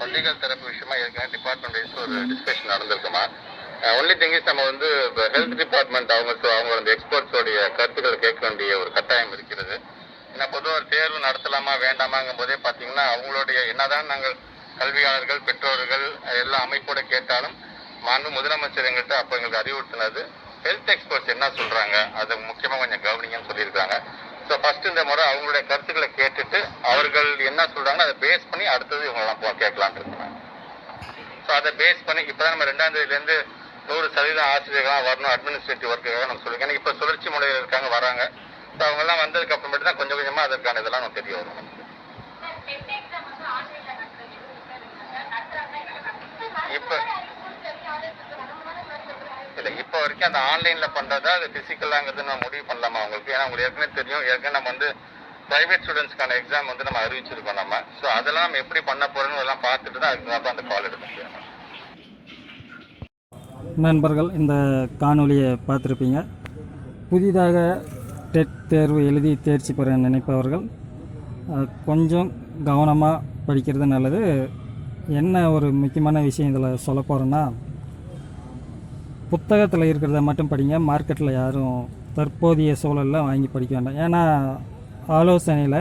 பள்ளிகள் தரப்பு விஷயமா ஏற்கனவே டிபார்ட்மெண்ட் வைஸ் ஒரு டிஸ்கஷன் நடந்திருக்குமா? ஒன்லி திங் இஸ் நம்ம வந்து ஹெல்த் டிபார்ட்மெண்ட் அவங்க அவங்க அந்த எக்ஸ்பர்ட்ஸோடைய கருத்துக்களை கேட்க வேண்டிய ஒரு கட்டாயம் இருக்கிறது. ஏன்னா பொதுவாக ஒரு தேர்வு நடத்தலாமா வேண்டாமாங்கும் போதே பார்த்தீங்கன்னா அவங்களுடைய என்னதான் நாங்கள் கல்வியாளர்கள் பெற்றோர்கள் எல்லா அமைப்போட கேட்டாலும் மாண்பு முதலமைச்சர் எங்கள்கிட்ட அப்போ எங்களுக்கு அறிவுறுத்தினது. ஹெல்த் எக்ஸ்பர்ட்ஸ் என்ன சொல்றாங்க அதை முக்கியமாக கொஞ்சம் கவனிங்கன்னு சொல்லியிருக்காங்க. ஃபர்ஸ்ட் இந்த முறை அவங்களுடைய கருத்துக்களை கேட்டுட்டு அவர்கள் என்ன சொல்றாங்களோ அதை பேஸ் பண்ணி அடுத்தது இவங்கெல்லாம் போ கேட்கலான்னு இருக்கிறாங்க ஸோ அதை பேஸ் பண்ணி இப்போ நம்ம ரெண்டாம் தேதியிலேருந்து நூறு சதவீதம் ஆசிரியர்களாக வரணும் அட்மினிஸ்ட்ரேட்டிவ் ஒர்க்குக்காக நம்ம சொல்லிருக்கோம். ஏன்னா இப்போ சுழற்சி முறையில் இருக்காங்க வராங்க. ஸோ அவங்கெல்லாம் வந்ததுக்கு அப்புறமேட்டு தான் கொஞ்சம் கொஞ்சமாக அதற்கான இதெல்லாம் நமக்கு தெரிய வரும். இப்போ இல்லை இப்போ வரைக்கும் அந்த ஆன்லைனில் பண்ணுறதா அது ஃபிசிக்கலாங்கிறது நம்ம முடிவு பண்ணலாமா அவங்களுக்கு? ஏன்னா உங்களுக்கு ஏற்கனவே தெரியும். ஏற்கனவே நம்ம வந்து ப்ரைவேட் ஸ்டூடெண்ட்ஸ்க்கான எக்ஸாம் வந்து நம்ம அறிவிச்சிருக்கோம் நம்ம. ஸோ அதெல்லாம் நம்ம எப்படி பண்ண போகிறோம்னு எல்லாம் பார்த்துட்டு தான் அதுக்கு தான் அந்த கால் எடுக்க நண்பர்கள் இந்த காணொலியை பார்த்துருப்பீங்க. புதிதாக டெட் தேர்வு எழுதி தேர்ச்சி பெற நினைப்பவர்கள் கொஞ்சம் கவனமாக படிக்கிறது நல்லது. என்ன ஒரு முக்கியமான விஷயம் இதில் சொல்ல போகிறேன்னா புத்தகத்தில் இருக்கிறத மட்டும் படிங்க. மார்க்கெட்டில் யாரும் தற்போதைய சூழலில் வாங்கி படிக்க வேண்டாம். ஏன்னா ஆலோசனையில்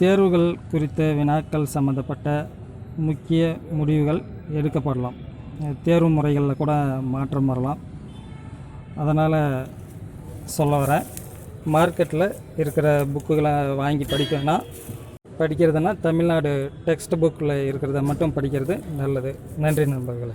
தேர்வுகள் குறித்த வினாக்கள் சம்மந்தப்பட்ட முக்கிய முடிவுகள் எடுக்கப்படலாம். தேர்வு முறைகளில் கூட மாற்றம் வரலாம். அதனால் சொல்ல வரேன். மார்க்கெட்டில் இருக்கிற புக்குகளை வாங்கி படிக்கணும்னா படிக்கிறதுனா தமிழ்நாடு டெக்ஸ்ட் புக்கில் இருக்கிறத மட்டும் படிக்கிறது நல்லது. நன்றி நண்பர்களே.